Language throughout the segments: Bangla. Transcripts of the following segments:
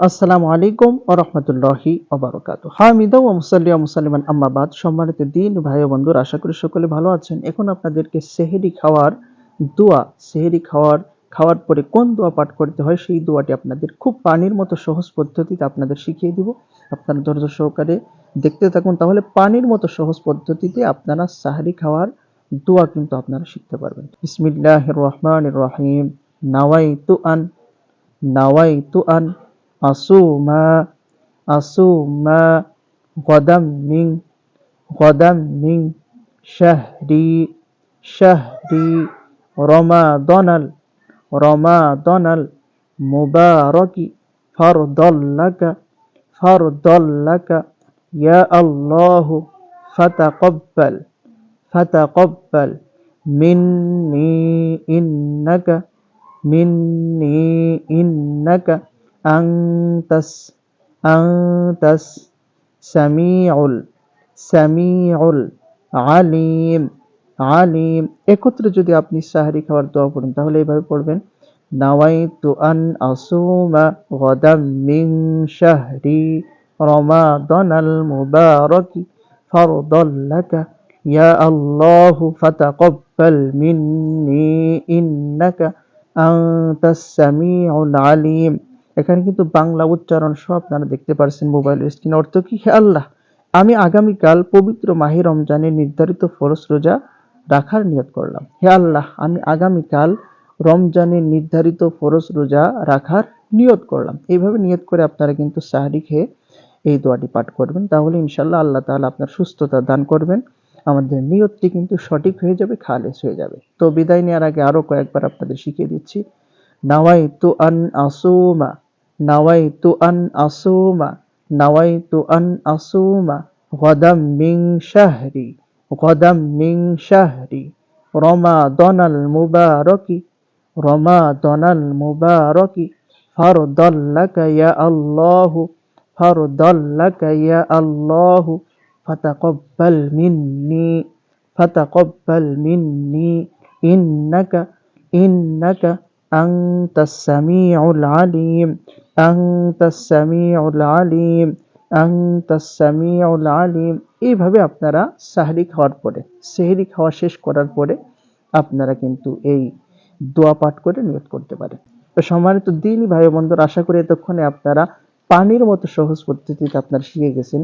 আসসালামু আলাইকুম ও রহমতুল্লাহি ওবরকাত হামিদা ও মুসাল্লিয়া মুসালিমান আম্মাবাদ সম্মানিত দিন, ভাই বন্ধুরা, আশা করি সকলে ভালো আছেন। এখন আপনাদেরকে সেহেরি খাওয়ার দোয়া, সেহেরি খাওয়ার খাওয়ার পরে কোন দোয়া পাঠ করতে হয়, সেই দোয়াটি আপনাদের খুব পানির মতো সহজ পদ্ধতিতে আপনাদের শিখিয়ে দিব। আপনারা ধৈর্য সহকারে দেখতে থাকুন। তাহলে পানির মতো সহজ পদ্ধতিতে আপনারা সাহারি খাওয়ার দোয়া কিন্তু আপনারা শিখতে পারবেন। বিসমিল্লাহির রহমানির রহিম। নাওয়াই তু আন নাওয়াই তু আন। أصوم أصوم غدا من غدا من شهري شهري رمضان رمضان المبارك فرضا لك فرضا لك يا الله فتقبل فتقبل مني إنك مني إنك আংতাস আংতাস সামিউল সামিউল আলিম আলিম। একত্রে যদি আপনি সাহারি খাওয়ার দোয়া পড়েন, তাহলে এইভাবে পড়বেন, নাওয়াইতু আন আসুমা গদাম মিন শাহরি রমাদানাল মুবারকি ফারদাল ইয়া আল্লাহু ফাতাকাব্বাল মিন্নি ইন্নাকা আনতাস সামিউল আলিম। এখানে কিন্তু বাংলা উচ্চারণ সহ আপনারা দেখতে পারছেন মোবাইল স্ক্রিন অর্থ কি? হে আল্লাহ, আমি আগামীকাল পবিত্র মাহি রমজানের নির্ধারিত ফরস রোজা রাখার নিয়ত করলাম। হে আল্লাহ, আমি আগামীকাল রমজানের নির্ধারিত ফরস রোজা রাখার নিয়ত করলাম। এইভাবে নিয়ত করে আপনারা কিন্তু সাহারি খেয়ে এই দোয়াটি পাঠ করবেন। তাহলে ইনশাল্লাহ আল্লাহ তাহলে আপনার সুস্থতা দান করবেন। আমাদের নিয়তটি কিন্তু সঠিক হয়ে যাবে, খালেস হয়ে যাবে। তো বিদায় নেওয়ার আগে আরও কয়েকবার আপনাদের শিখিয়ে দিচ্ছি। নাওয়াই তু আন আসুমা। নাওয়াইতু আন আসুমা নাওয়াইতু আন আসুমা গদাম মিং শাহরি গদাম মিং শাহরি রমাদনাল মুবারকি রমাদনাল মুবারকি ফারদাল্লাকা ইয়া আল্লাহু ফারদাল্লাকা ইয়া আল্লাহু ফাতাকাব্বাল মিন্নি ফাতাকাব্বাল মিন্নি ইন্নাকা ইন্নাকা আনতাস সামিউল আলিম আংতাস সামিউল আলিম আংতাস সামিউল আলিম এইভাবে আপনারা সাহরি খাওয়ার পরে সেহরি খাওয়া শেষ করার পরে আপনারা কিন্তু এই দোয়া পাঠ করে নিয়ত করতে পারেন। তো সম্মানিত দিনই ভাই বন্ধুরা, আশা করি এতক্ষণে আপনারা পানির মতো সহজ পদ্ধতিতে আপনারা শিখে গেছেন।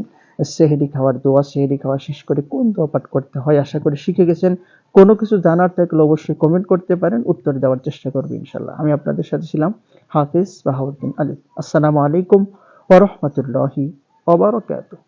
সেহেরি খাওয়ার দোয়া, সেহেরি খাওয়া শেষ করে কোন দোয়া পাঠ করতে হয়, আশা করি শিখে গেছেন। কোনো কিছু জানার থাকলে অবশ্যই কমেন্ট করতে পারেন, উত্তর দেওয়ার চেষ্টা করব ইনশাল্লাহ আমি আপনাদের সাথে ছিলাম হাফিজ বাহাউদ্দিন আলী। আসসালামু আলাইকুম ওরহমতুল্লাহি ওবরকাতুহ